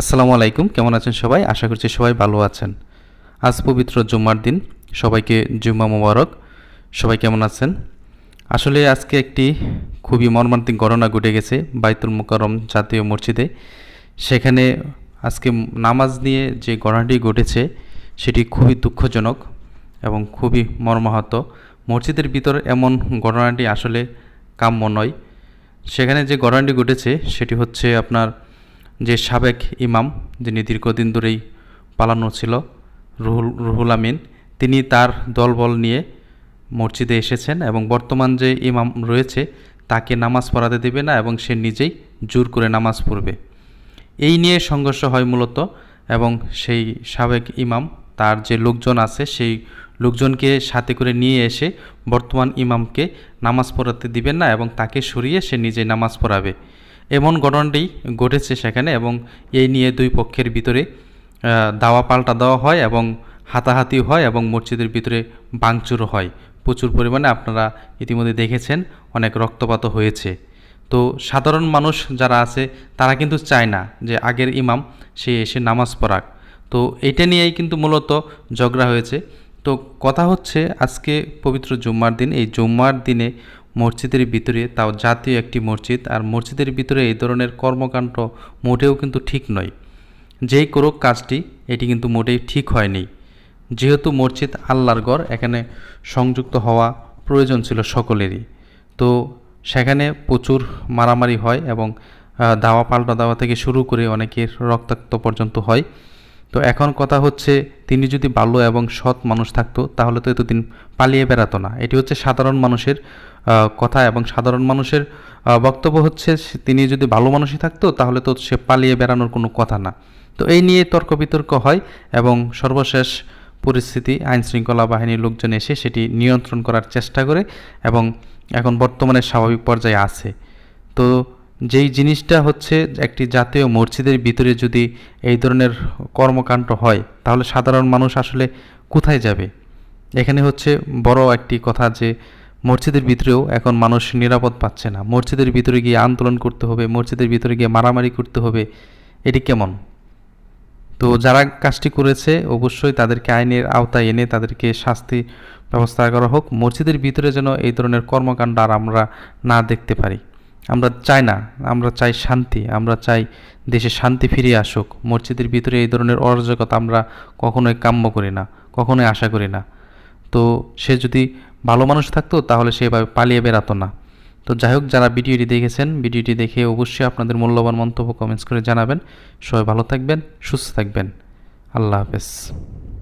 আসসালামু আলাইকুম, কেমন আছেন সবাই? আশা করছি সবাই ভালো আছেন। আজ পবিত্র জুম্মার দিন, সবাইকে জুম্মা মোবারক। সবাই কেমন আছেন? আসলে আজকে একটি খুবই মর্মান্তিক ঘটনা ঘটে গেছে বাইতুল মুকাররম জাতীয় মসজিদে। সেখানে আজকে নামাজ নিয়ে যে ঘটনাটি ঘটেছে, সেটি খুবই দুঃখজনক এবং খুবই মর্মাহত। মসজিদের ভিতর এমন ঘটনাটি আসলে কাম্য নয়। সেখানে যে ঘটনাটি ঘটেছে, সেটি হচ্ছে আপনার যে সাবেক ইমাম, যিনি দীর্ঘদিন ধরেই পালানো ছিল, রুহুল রুহুল আমিন, তিনি তার দলবল নিয়ে মসজিদে এসেছেন এবং বর্তমান যে ইমাম রয়েছে, তাকে নামাজ পড়াতে দেবে না এবং সে নিজেই জোর করে নামাজ পড়বে। এই নিয়ে সংঘর্ষ হয় মূলত এবং সেই সাবেক ইমাম, তার যে লোকজন আছে, সেই লোকজনকে সাথে করে নিয়ে এসে বর্তমান ইমামকে নামাজ পড়াতে দিবেন না এবং তাকে সরিয়ে সে নিজে নামাজ পড়াবে। এমন ঘটনাটি ঘটেছে সেখানে এবং এই নিয়ে দুই পক্ষের ভিতরে দাওয়া পাল্টা দেওয়া হয় এবং হাতাহাতি হয় এবং মসজিদের ভিতরে বাংচুরও হয়। প্রচুর পরিমাণে আপনারা ইতিমধ্যে দেখেছেন, অনেক রক্তপাতও হয়েছে। তো সাধারণ মানুষ যারা আছে, তারা কিন্তু চায় না যে আগের ইমাম সে এসে নামাজ পড়াক। তো এটা নিয়েই কিন্তু মূলত ঝগড়া হয়েছে। তো কথা হচ্ছে, আজকে পবিত্র জুম্মার দিন। এই জুম্মার দিনে মসজিদের ভিতরে, তাও জাতীয় একটি মসজিদ, আর মসজিদের ভিতরে এই ধরনের কর্মকাণ্ড মোটেও কিন্তু ঠিক নয়। যেই করুক কাজটি, এটি কিন্তু মোটেই ঠিক হয়নি। যেহেতু মসজিদ আল্লাহর ঘর, এখানে সংযুক্ত হওয়া প্রয়োজন ছিল সকলেরই। তো সেখানে প্রচুর মারামারি হয় এবং দাওয়া পাল্টা দাওয়া থেকে শুরু করে অনেকের রক্তাক্ত পর্যন্ত হয়। তো এখন কথা হচ্ছে, তিনি যদি ভালো এবং সৎ মানুষ থাকতো, তাহলে তো এতদিন পালিয়ে বেড়াতো না। এটি হচ্ছে সাধারণ মানুষের কথা এবং সাধারণ মানুষের বক্তব্য হচ্ছে তিনি যদি ভালো মানুষই থাকতো, তাহলে তো সে পালিয়ে বেড়ানোর কোনো কথা না। তো এই নিয়ে তর্ক বিতর্ক হয় এবং সর্বশেষ পরিস্থিতি আইন শৃঙ্খলা বাহিনীর লোকজন এসে সেটি নিয়ন্ত্রণ করার চেষ্টা করে এবং এখন বর্তমানে স্বাভাবিক পর্যায়ে আছে। তো যেই জিনিসটা হচ্ছে একটি জাতীয় মসজিদের ভিতরে যদি এই ধরনের কর্মকাণ্ড হয়, তাহলে সাধারণ মানুষ আসলে কোথায় যাবে? এখানে হচ্ছে বড় একটি কথা যে মসজিদের ভিতরেও এখন মানুষ নিরাপদ পাচ্ছে না। মসজিদের ভিতরে গিয়ে আন্দোলন করতে হবে, মসজিদের ভিতরে গিয়ে মারামারি করতে হবে, এটি কেমন? তো যারা কাজটি করেছে, অবশ্যই তাদেরকে আইনের আওতায় এনে তাদেরকে শাস্তি ব্যবস্থা করা হোক। মসজিদের ভিতরে যেন এই ধরনের কর্মকাণ্ড আর আমরা না দেখতে পারি। আমরা চাই না, আমরা চাই শান্তি, আমরা চাই দেশে শান্তি ফিরিয়ে আসুক। মসজিদের ভিতরে এই ধরনের অরাজকতা আমরা কখনোই কাম্য করি না, কখনোই আশা করি না। তো সে যদি ভালো মানুষ থাকতো, তাহলে সেভাবে পালিয়ে বেড়াতো না। তো যাই হোক, যারা ভিডিওটি দেখেছেন, ভিডিওটি দেখে অবশ্যই আপনাদের মূল্যবান মন্তব্য কমেন্টস করে জানাবেন। সবাই ভালো থাকবেন, সুস্থ থাকবেন। আল্লাহ হাফেজ।